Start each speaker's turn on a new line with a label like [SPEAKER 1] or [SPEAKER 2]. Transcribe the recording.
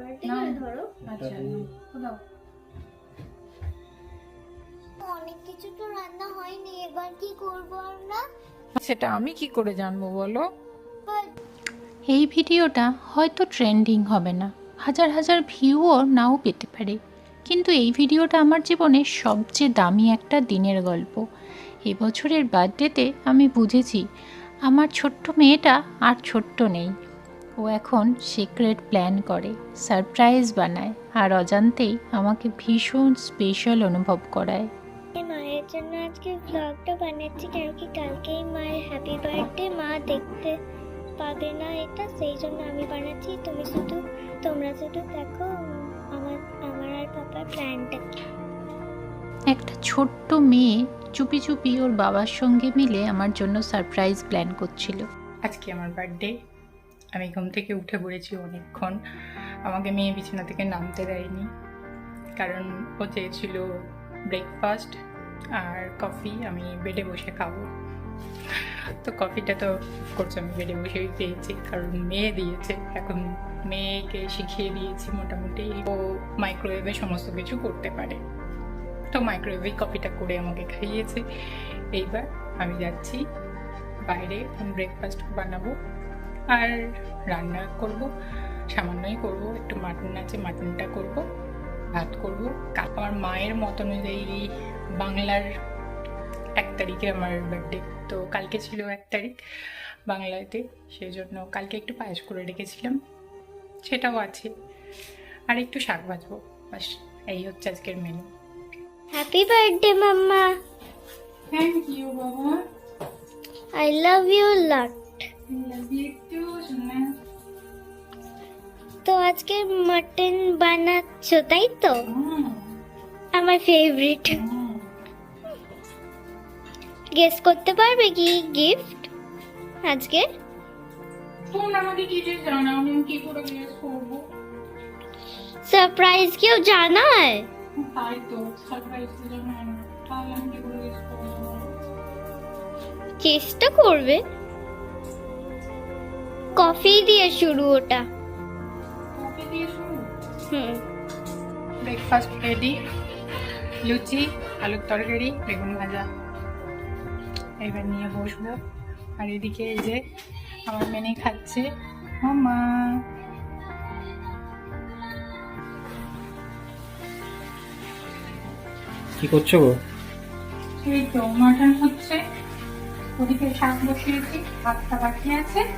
[SPEAKER 1] বাড়িতে করে ধরো।
[SPEAKER 2] আচ্ছা কোথাও
[SPEAKER 1] অনেক কিছু তো রান্না হয়নি এবার কি করব আমরা?
[SPEAKER 2] সেটা আমি কি করে জানব বলো?
[SPEAKER 3] এই ভিডিওটা হয়তো ট্রেন্ডিং হবে না। হাজার হাজার ভিউও নাও পেতে পারে। কিন্তু এই ভিডিওটা আমার জীবনের সবচেয়ে দামি একটা দিনের গল্প। এবছরের বার্থডেতে আমি বুঝেছি আমার ছোট্ট মেয়েটা আর ছোট্ট নেই। ও এখন সিক্রেট প্ল্যান করে সারপ্রাইজ বানায় আর অজান্তেই আমাকে ভীষণ স্পেশাল অনুভব করায়।
[SPEAKER 1] মায়ের জন্য আজকে ব্লগটা বানাচ্ছি কারণ কি কালকেই মায়ের হ্যাপি বার্থডে মা দেখতে পাবে না এটা সেই জন্য আমি বানাচ্ছি। তুমি শুধু তোমরা শুধু দেখো আমার আমার আর পাপার প্ল্যানটা।
[SPEAKER 3] একটা ছোট্ট মেয়ে চুপি চুপি ওর বাবার সঙ্গে মিলে আমার জন্য সারপ্রাইজ প্ল্যান করছিল।
[SPEAKER 2] আজকে আমার বার্থডে আমি ঘুম থেকে উঠে পড়েছি অনেকক্ষণ। আমাকে মেয়ে বিছানা থেকে নামতে দেয়নি। কারণ ও চেয়েছিল ব্রেকফাস্ট আর কফি আমি বেডে বসে খাব। তো কফিটা তো করছে আমি বেডে বসেই পেয়েছি, কারণ মেয়ে দিয়েছে। এখন মেয়েকে শিখিয়ে দিয়েছি মোটামুটি। ও মাইক্রোওয়েভে সমস্ত কিছু করতে পারে। তো মাইক্রোওয়েভে কফিটা করে আমাকে খাইয়েছে। এইবার আমি যাচ্ছি বাইরে ব্রেকফাস্ট বানাবো। আর রান্না করব সামান্যই করব একটু মাটন আছে মাটনটা করব ভাত করব। আমার মায়ের মত অনুযায়ী বাংলার এক তারিখে আমার বার্থডে তো কালকে ছিল এক তারিখ বাংলাতে সেই জন্য কালকে একটু পায়েস করে রেখেছিলাম সেটাও আছে। আর একটু শাক ভাজবো বাস এই হচ্ছে আজকের menu
[SPEAKER 1] happy birthday mamma.
[SPEAKER 2] Thank you বাবা।
[SPEAKER 1] আই লাভ ইউ লট তো আজকে মাটন বানাচ্ছো তাই তো? আমার ফেভারিট গেস করতে পারবে কি? গিফট আজকে? সারপ্রাইজ কেউ জানায়?
[SPEAKER 2] তাই তো সারপ্রাইজ তো না। তাহলে আমি কি করে
[SPEAKER 1] চেষ্টা করবে। কফি দিয়ে শুরু ওটা।
[SPEAKER 2] কফি দিয়ে শুরু?
[SPEAKER 1] হুম।
[SPEAKER 2] ব্রেকফাস্ট রেডি লুচি আলুর তরকারি বেগুন ভাজা। এবার নিয়ে বসবো। আর এদিকে এই যে আমার মেনে খাচ্ছে। মামা
[SPEAKER 4] কি করছ গো?
[SPEAKER 2] এই তো মাটন হচ্ছে। ওদিকে শাক বসিয়েছি ভাতটা বাকি আছে।